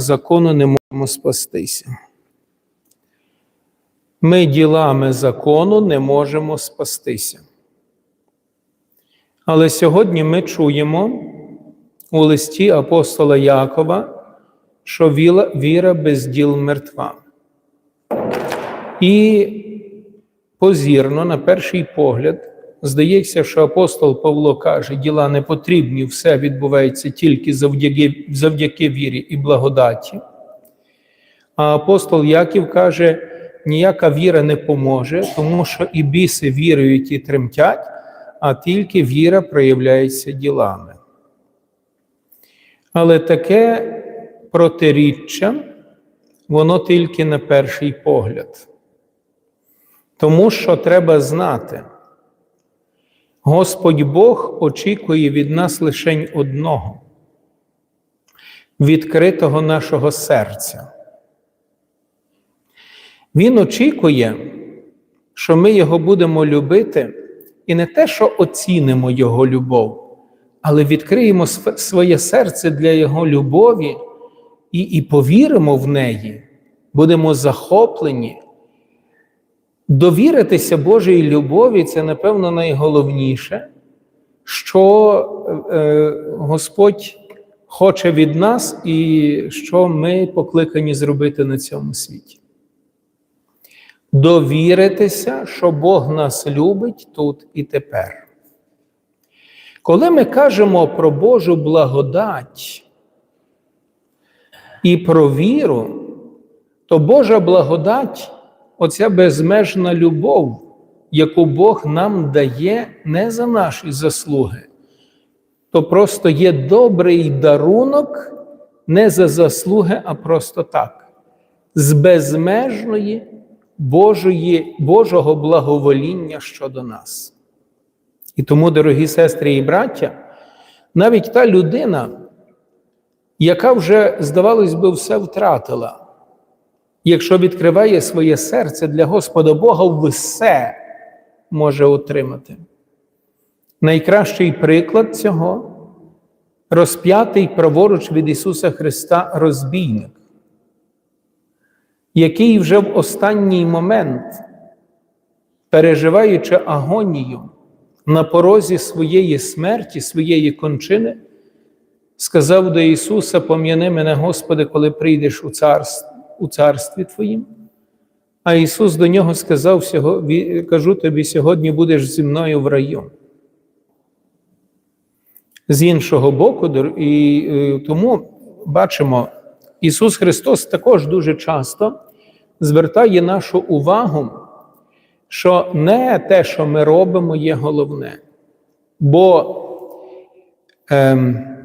закону не можемо спастися. Ми ділами закону не можемо спастися. Але сьогодні ми чуємо у листі апостола Якова, що віра без діл мертва. І позірно, на перший погляд, здається, що апостол Павло каже, діла не потрібні, все відбувається тільки завдяки, завдяки вірі і благодаті. А апостол Яків каже, ніяка віра не поможе, тому що і біси вірують і тремтять, а тільки віра проявляється ділами. Але таке протиріччя, воно тільки на перший погляд. Тому що треба знати, Господь Бог очікує від нас лише одного відкритого нашого серця. Він очікує, що ми його будемо любити, і не те, що оцінимо Його любов, але відкриємо своє серце для Його любові і, і повіримо в неї, будемо захоплені. Довіритися Божій любові це, напевно, найголовніше, що е, Господь хоче від нас і що ми покликані зробити на цьому світі. Довіритися, що Бог нас любить тут і тепер. Коли ми кажемо про Божу благодать і про віру, то Божа благодать оця безмежна любов, яку Бог нам дає не за наші заслуги, то просто є добрий дарунок не за заслуги, а просто так, з безмежної Божої, Божого благовоління щодо нас. І тому, дорогі сестри і браття, навіть та людина, яка вже, здавалось би, все втратила, якщо відкриває своє серце для Господа Бога, все може отримати. Найкращий приклад цього розп'ятий праворуч від Ісуса Христа розбійник, який вже в останній момент, переживаючи агонію на порозі своєї смерті, своєї кончини, сказав до Ісуса: Пом'яни мене, Господи, коли прийдеш у царство у царстві Твоїм. А Ісус до нього сказав: кажу тобі, сьогодні будеш зі мною в раю. З іншого боку, і е, тому бачимо, Ісус Христос також дуже часто звертає нашу увагу, що не те, що ми робимо, є головне. Бо ем,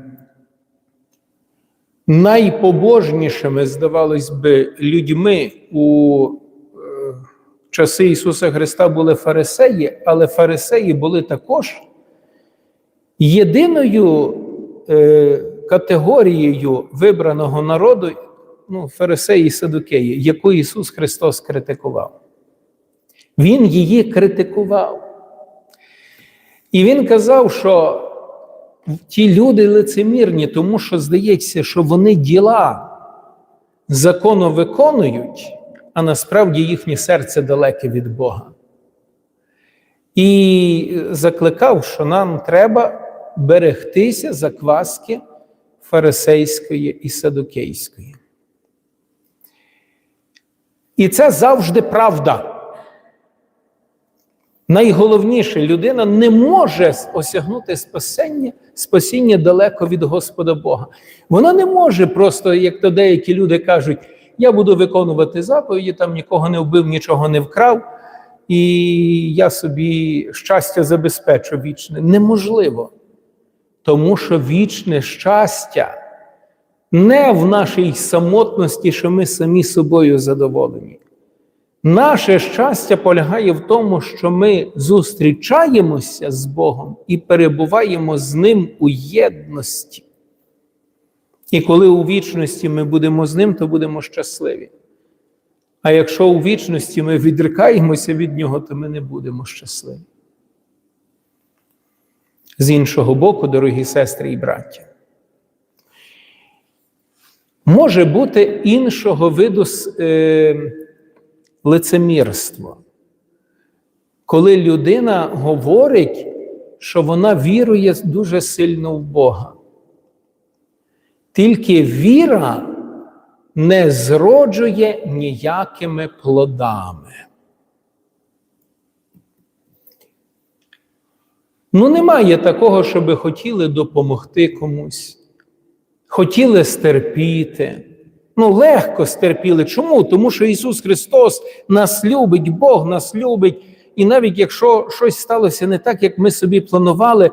найпобожнішими, здавалось би, людьми у е, часи Ісуса Христа були фарисеї, але фарисеї були також єдиною е, категорією вибраного народу, ну, фарисеї і садукеї, яку Ісус Христос критикував. Він її критикував. І Він казав, що ті люди лицемірні, тому що здається, що вони діла закону виконують, а насправді їхнє серце далеке від Бога. І закликав, що нам треба берегтися закваски фарисейської і садукейської. І це завжди правда. Найголовніше, людина не може осягнути спасіння, спасіння далеко від Господа Бога. Вона не може просто, як то деякі люди кажуть, я буду виконувати заповіді, там нікого не вбив, нічого не вкрав, і я собі щастя забезпечу вічне. Неможливо. Тому що вічне щастя не в нашій самотності, що ми самі собою задоволені. Наше щастя полягає в тому, що ми зустрічаємося з Богом і перебуваємо з Ним у єдності. І коли у вічності ми будемо з Ним, то будемо щасливі. А якщо у вічності ми відрикаємося від Нього, то ми не будемо щасливі. З іншого боку, дорогі сестри і браття, може бути іншого виду е, лицемірства. Коли людина говорить, що вона вірує дуже сильно в Бога. Тільки віра не зроджує ніякими плодами. Ну, немає такого, щоб хотіли допомогти комусь, хотіли стерпіти. Ну, легко стерпіли. Чому? Тому що Ісус Христос нас любить, Бог нас любить. І навіть якщо щось сталося не так, як ми собі планували,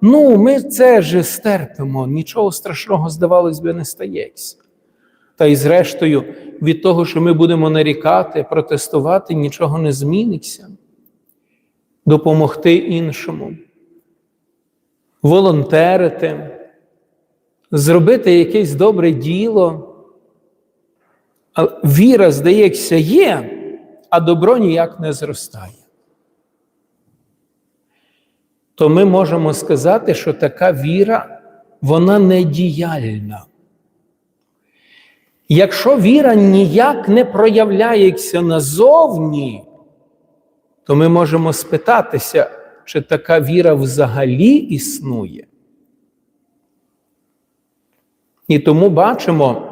ну, ми це ж стерпимо, нічого страшного, здавалось би, не стається. Та й зрештою, від того, що ми будемо нарікати, протестувати, нічого не зміниться. Допомогти іншому, волонтерити, зробити якесь добре діло. Віра, здається, є, а добро ніяк не зростає. То ми можемо сказати, що така віра, вона не діяльна. Якщо віра ніяк не проявляється назовні, то ми можемо спитатися, чи така віра взагалі існує. І тому бачимо,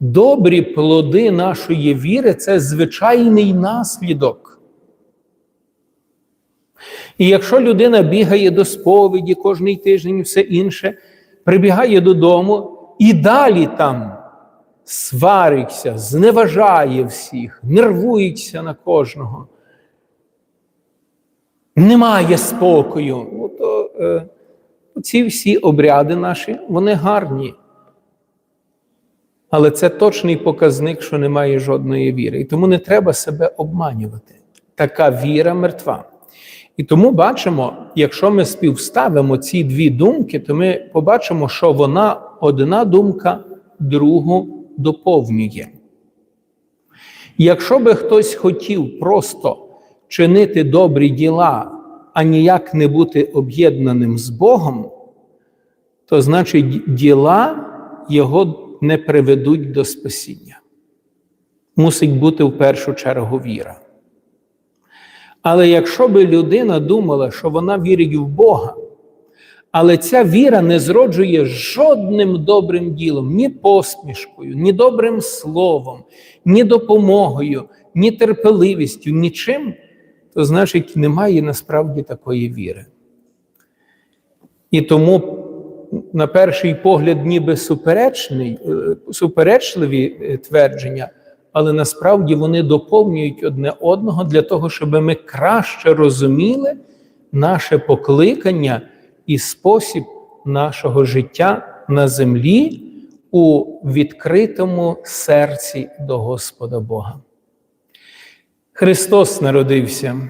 добрі плоди нашої віри це звичайний наслідок. І якщо людина бігає до сповіді кожний тиждень і все інше, прибігає додому і далі там свариться, зневажає всіх, нервується на кожного, немає спокою, ну, то е, ці всі обряди наші, вони гарні. Але це точний показник, що немає жодної віри. І тому не треба себе обманювати. Така віра мертва. І тому бачимо, якщо ми співставимо ці дві думки, то ми побачимо, що вона одна думка другу доповнює. Якщо би хтось хотів просто чинити добрі діла, а ніяк не бути об'єднаним з Богом, то значить діла його не приведуть до спасіння. Мусить бути в першу чергу віра. Але якщо би людина думала, що вона вірить в Бога, але ця віра не зроджує жодним добрим ділом, ні посмішкою, ні добрим словом, ні допомогою, ні терпеливістю, нічим, то значить немає насправді такої віри. І тому, на перший погляд, ніби суперечний, е, суперечливі е, твердження, але насправді вони доповнюють одне одного для того, щоб ми краще розуміли наше покликання і спосіб нашого життя на землі у відкритому серці до Господа Бога. Христос народився.